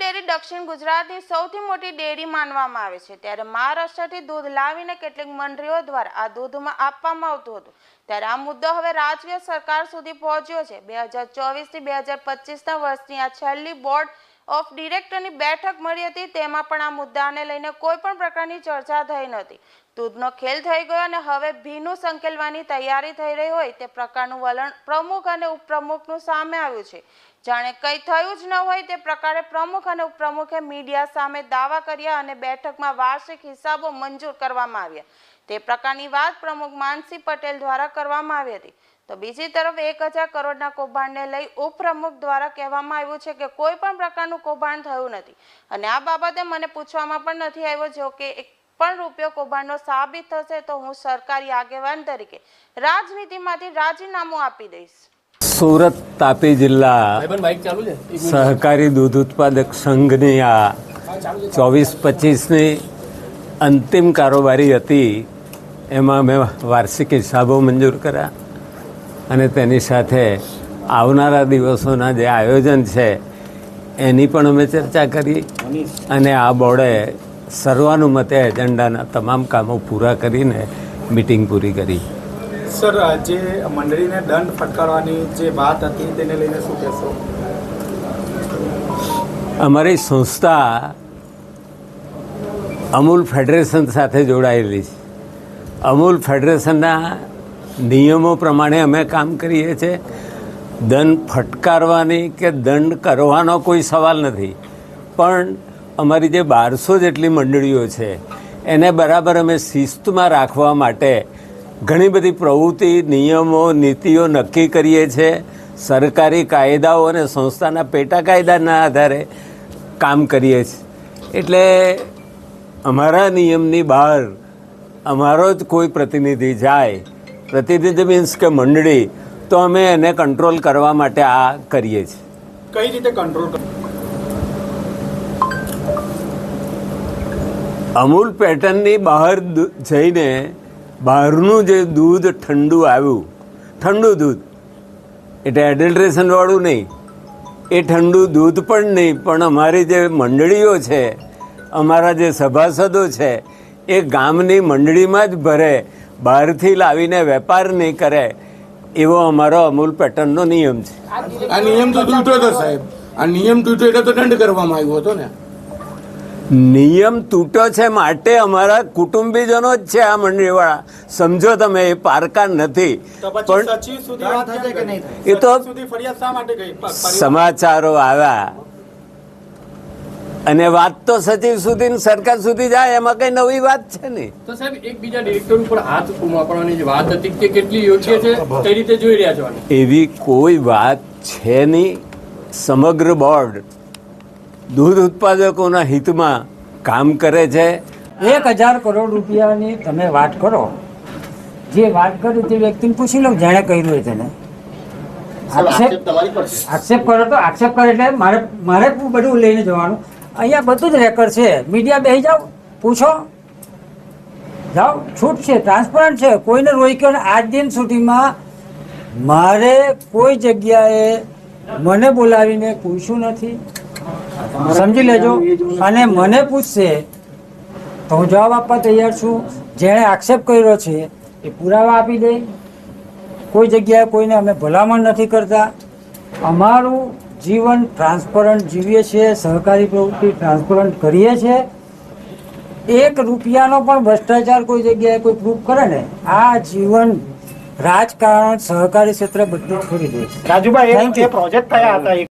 દક્ષિણ ગુજરાતની સૌથી મોટી ડેરી માનવામાં આવે છે. ત્યારે મહારાષ્ટ્રથી દૂધ લાવીને કેટલીક મંડળીઓ દ્વારા આ દૂધમાં આપવામાં આવતું હતું. ત્યારે આ મુદ્દો હવે રાજ્ય સરકાર સુધી પહોંચ્યો છે. બે હજાર ચોવીસથી બે હજાર પચીસના વર્ષની આ છેલ્લી બોર્ડ ઓફ ડિરેક્ટરની બેઠક મળી હતી, તેમાં પણ આ મુદ્દાને લઈને કોઈ પણ પ્રકારની ચર્ચા થઈ નથી. દૂધનો ખેલ થઈ ગયો અને હવે ભીનું સંકેલવાની તૈયારી થઈ રહી હોય તે પ્રકારનું વલણ પ્રમુખ અને ઉપપ્રમુખનું સામે આવ્યું છે. જાણે કંઈ થયું જ ન હોય તે પ્રકારે પ્રમુખ અને ઉપપ્રમુખે મીડિયા સામે દાવા કર્યા અને બેઠકમાં વાર્ષિક હિસાબો મંજૂર કરવામાં આવ્યા. તે પ્રકારની વાત પ્રમુખ માનસી પટેલ દ્વારા કરવામાં આવી હતી. તો બીજી તરફ એક હજાર કરોડના કૌભાંડને લઈ ઉપપ્રમુખ દ્વારા કહેવામાં આવ્યું છે કે કોઈ પણ પ્રકારનું કૌભાંડ થયું નથી. અને આ બાબતે મને પૂછવામાં પણ નથી આવ્યો જો કે એક પણ રૂપિયો કૌભાંડનો સાબિત થશે તો હું સરકારી આગેવાન તરીકે રાજનીતિમાંથી રાજીનામું આપી દઈશ. સુરત તાપી જિલ્લા. સહકારી દૂધ ઉત્પાદક સંઘની આ ચોવીસ પચીસની અંતિમ કારોબારી હતી. એમાં મેં વાર્ષિક હિસાબો મંજૂર કર્યા. અને તેની સાથે આવનારા દિવસોના જે આયોજન છે એની પણ અમે ચર્ચા કરી અને આ બોર્ડે સર્વાનુમતે એજન્ડાના તમામ કામો પૂરા કરીને મિટિંગ પૂરી કરી. સર જે મંડળીને દંડ ફટકારવાની જે વાત હતી તેને લઈને શું કહેશો? અમારી સંસ્થા અમૂલ ફેડરેશન સાથે જોડાયેલી છે. અમૂલ ફેડરેશનના નિયમો પ્રમાણે અમે કામ કરીએ છીએ. દંડ ફટકારવાની કે દંડ કરવાનો કોઈ સવાલ નથી. પણ અમારી જે બારસો જેટલી મંડળીઓ છે, એને બરાબર અમે શિસ્તમાં રાખવા માટે ઘણી બધી પ્રવૃત્તિ, નિયમો, નીતિઓ નક્કી કરીએ છીએ. સરકારી કાયદાઓ અને સંસ્થાના પેટા કાયદાના આધારે કામ કરીએ છીએ. એટલે અમારા નિયમની બહાર અમારો જ કોઈ પ્રતિનિધિ જાય પ્રતિનિધિ મીન્સ કે મંડળી તો અમે એને કંટ્રોલ કરવા માટે આ કરીએ છીએ. કઈ રીતે કંટ્રોલ અમૂલ પેટર્નની બહાર જઈને બહારનું જે દૂધ ઠંડુ આવ્યું ઠંડુ દૂધ એટલે એડલ્ટ્રેશનવાળું નહીં એ ઠંડુ દૂધ પણ નહીં પણ અમારી જે મંડળીઓ છે અમારા જે સભાસદો છે એ ગામની મંડળીમાં જ ભરે બહારથી લાવીને વેપાર નહીં કરે એવો અમારો અમૂલ પેટર્નનો નિયમ છે. આ નિયમ તો તૂટ્યો હતો સાહેબ. આ નિયમ તૂટ્યો એટલે તો દંડ કરવામાં આવ્યો હતો ને. નિયમ તૂટ્યો છે માટે અમારા કુટુંબીજનો જ છે આ મંડળીવાળા. સમજો તમે એ પારકા નથી. પણ એ તો સમાચારો આવ્યા. અને વાત તો સચિવ સુધી સરકાર સુધી જાય એમાં કઈ નવી વાત છે ને તો સાહેબ એકબીજા ડિરેક્ટર ઉપર હાથ વાપરવાની જે વાત હતી કે કેટલી યોગ્ય છે કઈ રીતે જોઈ રહ્યા છો એવી કોઈ વાત છે નહીં. સમગ્ર બોર્ડ દૂધ ઉત્પાદકોના હિતમાં કામ કરે છે. એક હજાર કરોડ રૂપિયાની તમે વાત કરો. જે વાત કરી તે વ્યક્તિને પૂછી લો જેણે કર્યું હોય તેને. આક્ષેપ આક્ષેપ કરો તો આક્ષેપ કરે એટલે મારે મારે બધું લઈને જવાનું. અહીંયા બધું જ રેકર્ડ છે. મીડિયા બેસી જાઓ, પૂછો. જાઓ, છૂટ છે ટ્રાન્સપરન્ટ છે. કોઈને રોક્યો આજ દિન સુધીમાં મારે કોઈ જગ્યાએ મને બોલાવીને પૂછ્યું નથી. સમજી લેજો. અને મને પૂછશે તો હું જવાબ આપવા તૈયાર છું. જેણે આક્ષેપ કર્યો છે એ પુરાવા આપી દે. કોઈ જગ્યાએ કોઈને અમે ભલામણ નથી કરતા. અમારું જીવન ટ્રાન્સપરન્ટ જીવીએ છીએ સહકારી પ્રવૃત્તિ ટ્રાન્સપરન્ટ કરીએ છીએ. એક રૂપિયાનો પણ ભ્રષ્ટાચાર કોઈ જગ્યાએ કોઈ પ્રૂફ કરે ને આ જીવન રાજકારણ સહકારી ક્ષેત્ર બધું છોડી દે રાજુભાઈ you. એ પ્રોજેક્ટ થયા હતા